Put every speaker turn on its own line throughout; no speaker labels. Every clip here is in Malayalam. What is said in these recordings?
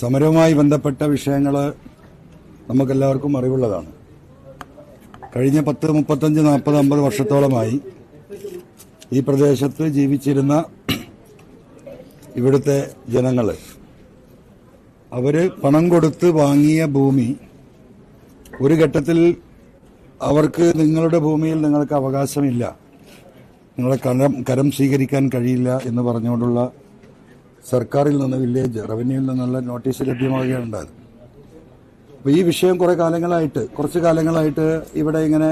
സമരവുമായി ബന്ധപ്പെട്ട വിഷയങ്ങൾ നമുക്കെല്ലാവർക്കും അറിവുള്ളതാണ്. കഴിഞ്ഞ പത്ത് മുപ്പത്തഞ്ച് നാൽപ്പത് അമ്പത് വർഷത്തോളമായി ഈ പ്രദേശത്ത് ജീവിച്ചിരുന്ന ഇവിടുത്തെ ജനങ്ങൾ അവർ പണം കൊടുത്ത് വാങ്ങിയ ഭൂമി ഒരു ഘട്ടത്തിൽ അവർക്ക് നിങ്ങളുടെ ഭൂമിയിൽ നിങ്ങൾക്ക് അവകാശമില്ല. നിങ്ങളെ കരം കരം സ്വീകരിക്കാൻ കഴിയില്ല എന്ന് പറഞ്ഞുകൊണ്ടുള്ള സർക്കാരിൽ നിന്ന് വില്ലേജ് റവന്യൂവിൽ നിന്നുള്ള നോട്ടീസ് ലഭ്യമാവുകയാണ് ഉണ്ടായത് അപ്പോൾ ഈ വിഷയം കുറേ കാലങ്ങളായിട്ട് കുറച്ച് കാലങ്ങളായിട്ട് ഇവിടെ ഇങ്ങനെ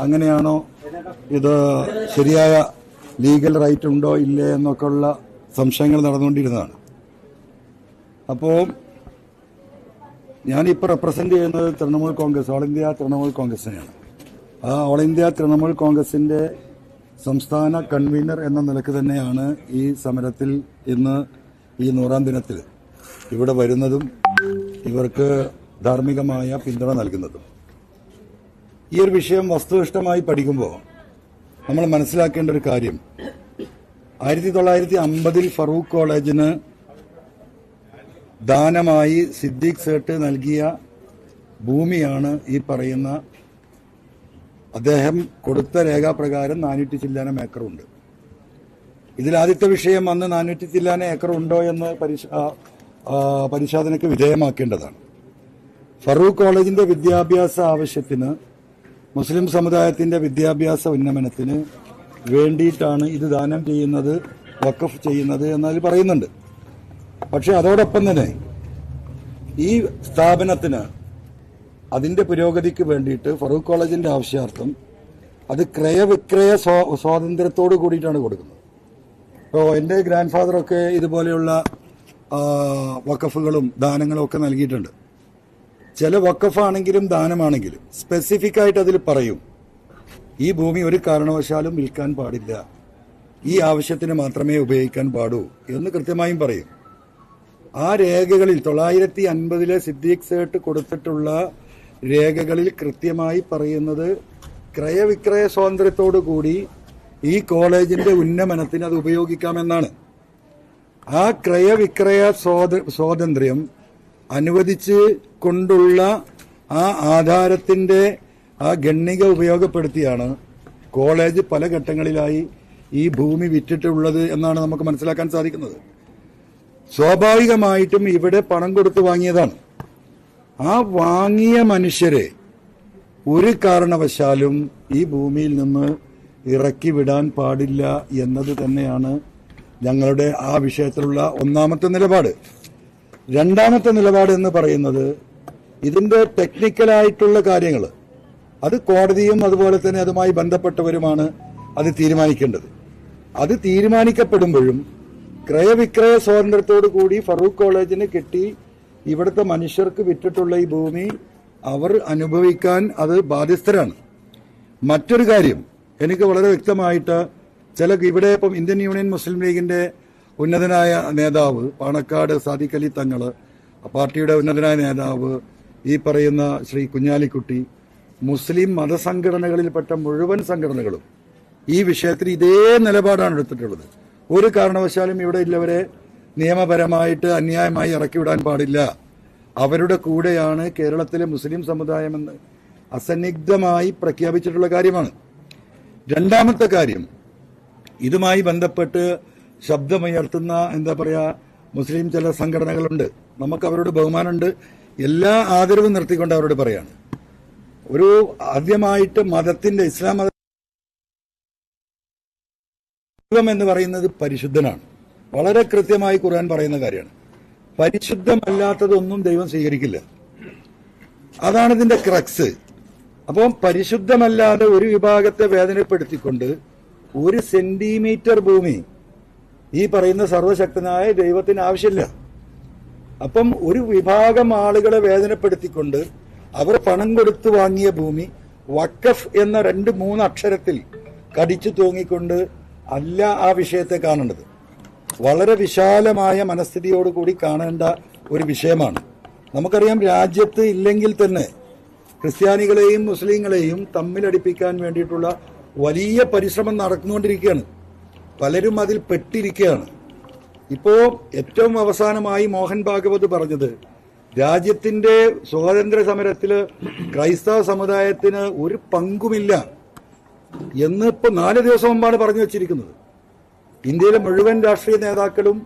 അങ്ങനെയാണോ? ഇത് ശരിയായ ലീഗൽ റൈറ്റ് ഉണ്ടോ ഇല്ലേ എന്നൊക്കെയുള്ള സംശയങ്ങൾ നടന്നുകൊണ്ടിരുന്നതാണ്. അപ്പോൾ ഞാനിപ്പോൾ റെപ്രസെന്റ് ചെയ്യുന്നത് തൃണമൂൽ കോൺഗ്രസ് ഓൾ ഇന്ത്യ തൃണമൂൽ കോൺഗ്രസിനെയാണ്. ആ ഓൾ ഇന്ത്യ തൃണമൂൽ കോൺഗ്രസിന്റെ സംസ്ഥാന കൺവീനർ എന്ന നിലയ്ക്ക് തന്നെയാണ് ഈ സമരത്തിൽ ഇന്ന് ഈ നൂറാം ദിനത്തിൽ. ഇവിടെ വരുന്നതും ഇവർക്ക് ധാർമ്മികമായ പിന്തുണ നൽകുന്നതും. ഈ ഒരു വിഷയം വസ്തുനിഷ്ഠമായി പഠിക്കുമ്പോൾ നമ്മൾ മനസ്സിലാക്കേണ്ട ഒരു കാര്യം. ആയിരത്തി തൊള്ളായിരത്തി അമ്പതിൽ ഫറൂഖ് കോളേജിന് ദാനമായി സിദ്ദീഖ് സേട്ട് നൽകിയ ഭൂമിയാണ് ഈ പറയുന്ന അദ്ദേഹം കൊടുത്ത രേഖാപ്രകാരം നാനൂറ്റി ചില്ലാനം ഏക്കറുണ്ട് ഇതിലാദ്യത്തെ വിഷയം അന്ന് നാനൂറ്റി ചില്ലാന ഏക്കർ ഉണ്ടോ എന്ന് പരിശോധനയ്ക്ക് വിധേയമാക്കേണ്ടതാണ്. ഫറൂഖ് കോളേജിന്റെ വിദ്യാഭ്യാസ ആവശ്യത്തിന് മുസ്ലിം സമുദായത്തിന്റെ വിദ്യാഭ്യാസ ഉന്നമനത്തിന് വേണ്ടിയിട്ടാണ് ഇത് ദാനം ചെയ്യുന്നത് വഖഫ് ചെയ്യുന്നത് എന്നതിൽ പറയുന്നുണ്ട്. പക്ഷെ അതോടൊപ്പം തന്നെ ഈ സ്ഥാപനത്തിന് അതിന്റെ പുരോഗതിക്ക് വേണ്ടിയിട്ട് ഫറൂഖ് കോളേജിന്റെ ആവശ്യാർത്ഥം അത് ക്രയവിക്രയ സ്വാ- സ്വാതന്ത്ര്യത്തോട് കൂടിയിട്ടാണ് കൊടുക്കുന്നത്. ഇപ്പോൾ എന്റെ ഗ്രാൻഡ് ഫാദറൊക്കെ ഇതുപോലെയുള്ള വക്കഫുകളും ദാനങ്ങളും ഒക്കെ നൽകിയിട്ടുണ്ട്. ചില വക്കഫാണെങ്കിലും ദാനമാണെങ്കിലും സ്പെസിഫിക് ആയിട്ട് അതിൽ പറയും ഈ ഭൂമി ഒരു കാരണവശാലും വിൽക്കാൻ പാടില്ല. ഈ ആവശ്യത്തിന് മാത്രമേ ഉപയോഗിക്കാൻ പാടൂ എന്ന് കൃത്യമായും പറയും. ആ രേഖകളിൽ തൊള്ളായിരത്തി അൻപതിലെ സിദ്ദീഖ് സേട്ട് കൊടുത്തിട്ടുള്ള രേഖകളിൽ കൃത്യമായി പറയുന്നത് ക്രയവിക്രയ സ്വാതന്ത്ര്യത്തോടു കൂടി ഈ കോളേജിന്റെ ഉന്നമനത്തിന് അത് ഉപയോഗിക്കാമെന്നാണ്. ആ ക്രയവിക്രയ സ്വാത- സ്വാതന്ത്ര്യം അനുവദിച്ച് കൊണ്ടുള്ള ആ ആധാരത്തിന്റെ ആ ഗണ്ണിക ഉപയോഗപ്പെടുത്തിയാണ് കോളേജ് പല ഘട്ടങ്ങളിലായി ഈ ഭൂമി വിറ്റിട്ടുള്ളത് എന്നാണ് നമുക്ക് മനസ്സിലാക്കാൻ സാധിക്കുന്നത്. സ്വാഭാവികമായിട്ടും ഇവിടെ പണം കൊടുത്തു വാങ്ങിയതാണ്. ആ വാങ്ങിയ മനുഷ്യരെ ഒരു കാരണവശാലും ഈ ഭൂമിയിൽ നിന്ന് ഇറക്കി വിടാൻ പാടില്ല എന്നത് തന്നെയാണ് ഞങ്ങളുടെ ആ വിഷയത്തിലുള്ള ഒന്നാമത്തെ നിലപാട്. രണ്ടാമത്തെ നിലപാട് എന്ന് പറയുന്നത് ഇതിന്റെ ടെക്നിക്കലായിട്ടുള്ള കാര്യങ്ങൾ. അത് കോടതിയും അതുപോലെ തന്നെ അതുമായി ബന്ധപ്പെട്ടവരുമാണ് അത് തീരുമാനിക്കേണ്ടത്. അത് തീരുമാനിക്കപ്പെടുമ്പോഴും ക്രയവിക്രയ സ്വാതന്ത്ര്യത്തോടു കൂടി ഫറൂഖ് കോളേജിന് കിട്ടി ഇവിടുത്തെ മനുഷ്യർക്ക് വിറ്റിട്ടുള്ള ഈ ഭൂമി അവർ അനുഭവിക്കാൻ അത് ബാധ്യസ്ഥരാണ്. മറ്റൊരു കാര്യം എനിക്ക് വളരെ വ്യക്തമായിട്ട് ചില ഇവിടെ ഇപ്പം ഇന്ത്യൻ യൂണിയൻ മുസ്ലിം ലീഗിന്റെ ഉന്നതനായ നേതാവ് പാണക്കാട് സാദിഖ് അലി തങ്ങൾ പാർട്ടിയുടെ ഉന്നതനായ നേതാവ് ഈ പറയുന്ന ശ്രീ കുഞ്ഞാലിക്കുട്ടി മുസ്ലിം മതസംഘടനകളിൽപ്പെട്ട മുഴുവൻ സംഘടനകളും ഈ വിഷയത്തിൽ ഇതേ നിലപാടാണ് എടുത്തിട്ടുള്ളത്. ഒരു കാരണവശാലും ഇവിടെ ഉള്ളവരെ നിയമപരമായിട്ട് അന്യായമായി ഇറക്കിവിടാൻ പാടില്ല. അവരുടെ കൂടെയാണ് കേരളത്തിലെ മുസ്ലിം സമുദായമെന്ന് അസന്നിഗ്ധമായി പ്രഖ്യാപിച്ചിട്ടുള്ള കാര്യമാണ്. രണ്ടാമത്തെ കാര്യം ഇതുമായി ബന്ധപ്പെട്ട് ശബ്ദമുയർത്തുന്ന എന്താ പറയാ മുസ്ലിം ചില സംഘടനകളുണ്ട്. നമുക്ക് അവരോട് ബഹുമാനമുണ്ട്. എല്ലാ ആദരവും നിർത്തിക്കൊണ്ട് അവരോട് പറയാണ്. ഒരു ആദ്യമായിട്ട് മതത്തിന്റെ ഇസ്ലാം മതം എന്ന് പറയുന്നത് പരിശുദ്ധനാണ്. വളരെ കൃത്യമായി ഖുർആൻ പറയുന്ന കാര്യമാണ്. പരിശുദ്ധമല്ലാത്തതൊന്നും ദൈവം സ്വീകരിക്കില്ല. അതാണ് ഇതിന്റെ ക്രക്സ്. അപ്പം പരിശുദ്ധമല്ലാതെ ഒരു വിഭാഗത്തെ വേദനപ്പെടുത്തിക്കൊണ്ട് ഒരു സെന്റിമീറ്റർ ഭൂമി ഈ പറയുന്ന സർവശക്തനായ ദൈവത്തിന് ആവശ്യമില്ല. അപ്പം ഒരു വിഭാഗം ആളുകളെ വേദനപ്പെടുത്തിക്കൊണ്ട് അവർ പണം കൊടുത്തു വാങ്ങിയ ഭൂമി വക്കഫ് എന്ന രണ്ട് മൂന്ന് അക്ഷരത്തിൽ കടിച്ചു തൂങ്ങിക്കൊണ്ട് അല്ല ആ വിഷയത്തെ കാണേണ്ടത്. വളരെ വിശാലമായ മനസ്ഥിതിയോടുകൂടി കാണേണ്ട ഒരു വിഷയമാണ്. നമുക്കറിയാം രാജ്യത്ത് ഇല്ലെങ്കിൽ തന്നെ ക്രിസ്ത്യാനികളെയും മുസ്ലിങ്ങളെയും തമ്മിലടിപ്പിക്കാൻ വേണ്ടിയിട്ടുള്ള വലിയ പരിശ്രമം നടന്നുകൊണ്ടിരിക്കുകയാണ്. പലരും അതിൽ പെട്ടിരിക്കുകയാണ്. ഇപ്പോൾ ഏറ്റവും അവസാനമായി മോഹൻ ഭാഗവത് പറഞ്ഞത് രാജ്യത്തിന്റെ സ്വാതന്ത്ര്യ സമരത്തിൽ ക്രൈസ്തവ സമുദായത്തിന് ഒരു പങ്കുമില്ല എന്ന് ഇപ്പൊ നാല് ദിവസം മുമ്പാണ് പറഞ്ഞു വെച്ചിരിക്കുന്നത്. ഇന്ത്യയിലെ മുഴുവൻ രാഷ്ട്രീയ നേതാക്കളും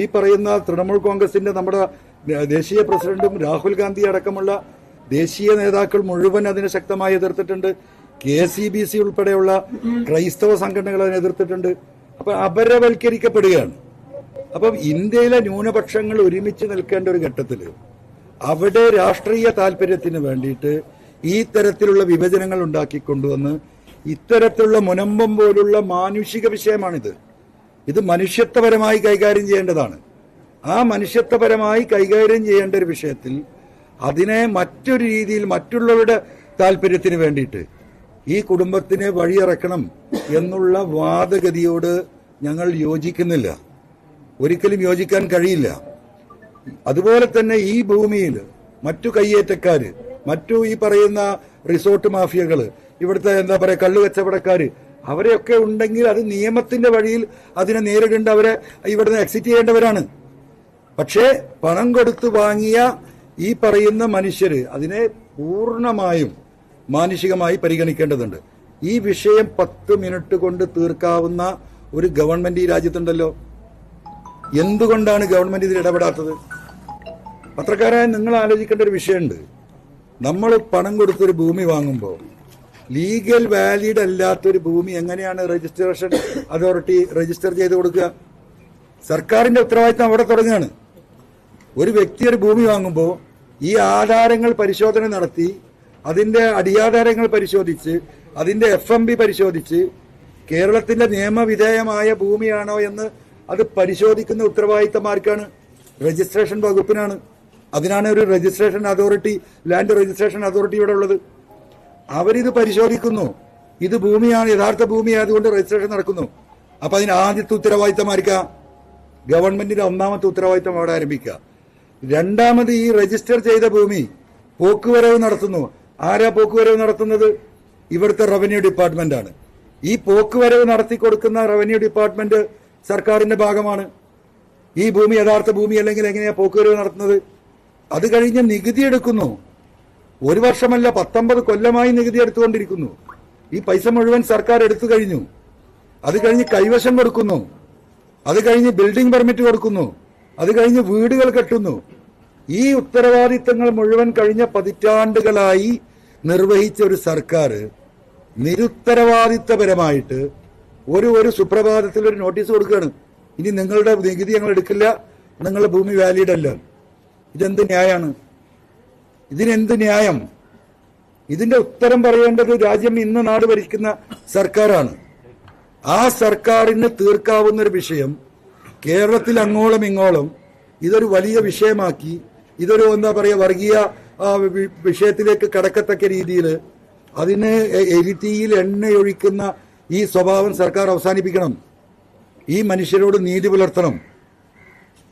ഈ പറയുന്ന തൃണമൂൽ കോൺഗ്രസിന്റെ നമ്മുടെ ദേശീയ പ്രസിഡന്റും രാഹുൽ ഗാന്ധി അടക്കമുള്ള ദേശീയ നേതാക്കൾ മുഴുവൻ അതിനെ ശക്തമായി എതിർത്തിട്ടുണ്ട്. കെ സി ബി സി ഉൾപ്പെടെയുള്ള ക്രൈസ്തവ സംഘടനകൾ അതിനെ എതിർത്തിട്ടുണ്ട്. അപ്പൊ അപരവൽക്കരിക്കപ്പെടുകയാണ്. അപ്പം ഇന്ത്യയിലെ ന്യൂനപക്ഷങ്ങൾ ഒരുമിച്ച് നിൽക്കേണ്ട ഒരു ഘട്ടത്തിൽ അവിടെ രാഷ്ട്രീയ താല്പര്യത്തിന് വേണ്ടിയിട്ട് ഈ തരത്തിലുള്ള വിഭജനങ്ങൾ ഉണ്ടാക്കിക്കൊണ്ടുവന്ന് ഇത്തരത്തിലുള്ള മുനമ്പം പോലുള്ള മാനുഷിക വിഷയമാണിത്. ഇത് മനുഷ്യത്വപരമായി കൈകാര്യം ചെയ്യേണ്ടതാണ്. ആ മനുഷ്യത്വപരമായി കൈകാര്യം ചെയ്യേണ്ട ഒരു വിഷയത്തിൽ അതിനെ മറ്റൊരു രീതിയിൽ മറ്റുള്ളവരുടെ താല്പര്യത്തിന് വേണ്ടിയിട്ട് ഈ കുടുംബത്തിനെ വഴിയിറക്കണം എന്നുള്ള വാദഗതിയോട് ഞങ്ങൾ യോജിക്കുന്നില്ല. ഒരിക്കലും യോജിക്കാൻ കഴിയില്ല. അതുപോലെ തന്നെ ഈ ഭൂമിയിൽ മറ്റു കയ്യേറ്റക്കാര് മറ്റു ഈ പറയുന്ന റിസോർട്ട് മാഫിയകൾ ഇവിടുത്തെ എന്താ പറയുക കള്ളു കച്ചവടക്കാര് അവരെയൊക്കെ ഉണ്ടെങ്കിൽ അത് നിയമത്തിന്റെ വഴിയിൽ അതിനെ നേരിടേണ്ട അവരെ ഇവിടെ നിന്ന് എക്സിറ്റ് ചെയ്യേണ്ടവരാണ്. പക്ഷേ പണം കൊടുത്തു വാങ്ങിയ ഈ പറയുന്ന മനുഷ്യര് അതിനെ പൂർണമായും മാനുഷികമായി പരിഗണിക്കേണ്ടതുണ്ട്. ഈ വിഷയം പത്ത് മിനിറ്റ് കൊണ്ട് തീർക്കാവുന്ന ഒരു ഗവൺമെന്റ് ഈ രാജ്യത്തുണ്ടല്ലോ. എന്തുകൊണ്ടാണ് ഗവൺമെന്റ് ഇതിൽ ഇടപെടാത്തത്? പത്രക്കാരായ നിങ്ങൾ ആലോചിക്കേണ്ട ഒരു വിഷയമുണ്ട്. നമ്മൾ പണം കൊടുത്തൊരു ഭൂമി വാങ്ങുമ്പോൾ ലീഗൽ വാലിഡ് അല്ലാത്തൊരു ഭൂമി എങ്ങനെയാണ് രജിസ്ട്രേഷൻ അതോറിറ്റി രജിസ്റ്റർ ചെയ്ത് കൊടുക്കുക? സർക്കാരിന്റെ ഉത്തരവാദിത്തം അവിടെ തുടങ്ങുകയാണ്. ഒരു വ്യക്തി ഒരു ഭൂമി വാങ്ങുമ്പോൾ ഈ ആധാരങ്ങൾ പരിശോധന നടത്തി അതിന്റെ അടിയാധാരങ്ങൾ പരിശോധിച്ച് അതിന്റെ എഫ് എം ബി പരിശോധിച്ച് കേരളത്തിന്റെ നിയമവിധേയമായ ഭൂമിയാണോ എന്ന് അത് പരിശോധിക്കുന്ന ഉത്തരവാദിത്തം ആർക്കാണ് രജിസ്ട്രേഷൻ വകുപ്പിനാണ്. അതിനാണ് ഒരു registration authority land registration authority ഇവിടെ ഉള്ളത്. അവരിത് പരിശോധിക്കുന്നു. ഇത് ഭൂമിയാണ് യഥാർത്ഥ ഭൂമി ആയതുകൊണ്ട് രജിസ്ട്രേഷൻ നടക്കുന്നു. അപ്പൊ അതിന് ആദ്യത്തെ ഉത്തരവാദിത്തം ആർക്കാ ഗവൺമെന്റിന്റെ ഒന്നാമത്തെ ഉത്തരവാദിത്തം അവിടെ ആരംഭിക്കുക. രണ്ടാമത് ഈ രജിസ്റ്റർ ചെയ്ത ഭൂമി പോക്കുവരവ് നടത്തുന്നു. ആരാ പോക്കുവരവ് നടത്തുന്നത്? ഇവിടുത്തെ റവന്യൂ ഡിപ്പാർട്ട്മെന്റ് ആണ്. ഈ പോക്കുവരവ് നടത്തി കൊടുക്കുന്ന റവന്യൂ ഡിപ്പാർട്ട്മെന്റ് സർക്കാരിന്റെ ഭാഗമാണ്. ഈ ഭൂമി യഥാർത്ഥ ഭൂമി അല്ലെങ്കിൽ എങ്ങനെയാ പോക്കുവരവ് നടത്തുന്നത്? അത് കഴിഞ്ഞ് നികുതി എടുക്കുന്നു. ഒരു വർഷമല്ല പത്തൊമ്പത് കൊല്ലമായി നികുതി എടുത്തുകൊണ്ടിരിക്കുന്നു. ഈ പൈസ മുഴുവൻ സർക്കാർ എടുത്തു കഴിഞ്ഞു. അത് കഴിഞ്ഞ് കൈവശം കൊടുക്കുന്നു. അത് കഴിഞ്ഞ് ബിൽഡിംഗ് പെർമിറ്റ് കൊടുക്കുന്നു. അത് കഴിഞ്ഞ് വീടുകൾ കെട്ടുന്നു. ഈ ഉത്തരവാദിത്തങ്ങൾ മുഴുവൻ കഴിഞ്ഞ പതിറ്റാണ്ടുകളായി നിർവഹിച്ച ഒരു സർക്കാർ നിരുത്തരവാദിത്തപരമായിട്ട് ഒരു ഒരു സുപ്രഭാതത്തിൽ ഒരു നോട്ടീസ് കൊടുക്കുകയാണ്. ഇനി നിങ്ങളുടെ നികുതി ഞങ്ങൾ എടുക്കില്ല. നിങ്ങളുടെ ഭൂമി വാലിഡ് അല്ല. ഇതെന്ത് ന്യായമാണ്? ഇതിനെന്ത് ന്യായം? ഇതിന്റെ ഉത്തരം പറയേണ്ടത് രാജ്യം ഇന്ന് നാട് ഭരിക്കുന്ന സർക്കാരാണ്. ആ സർക്കാരിന് തീർക്കാവുന്ന ഒരു വിഷയം കേരളത്തിൽ അങ്ങോളം ഇങ്ങോളം ഇതൊരു വലിയ വിഷയമാക്കി ഇതൊരു എന്താ പറയുക വർഗീയ വിഷയത്തിലേക്ക് കടക്കത്തക്ക രീതിയിൽ അതിന് എരിത്തിയിൽ എണ്ണയൊഴിക്കുന്ന ഈ സ്വഭാവം സർക്കാർ അവസാനിപ്പിക്കണം. ഈ മനുഷ്യരോട് നീതി പുലർത്തണം.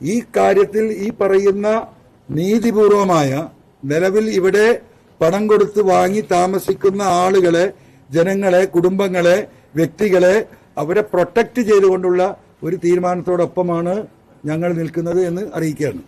ഈ കാര്യത്തിൽ ഈ പറയുന്ന നീതിപൂർവമായ നിലവിൽ ഇവിടെ പണം കൊടുത്ത് വാങ്ങി താമസിക്കുന്ന ആളുകളെ ജനങ്ങളെ കുടുംബങ്ങളെ വ്യക്തികളെ അവരെ പ്രൊട്ടക്ട് ചെയ്തുകൊണ്ടുള്ള ഒരു തീരുമാനത്തോടൊപ്പമാണ് ഞങ്ങൾ നിൽക്കുന്നത് എന്ന് അറിയിക്കുകയാണ്.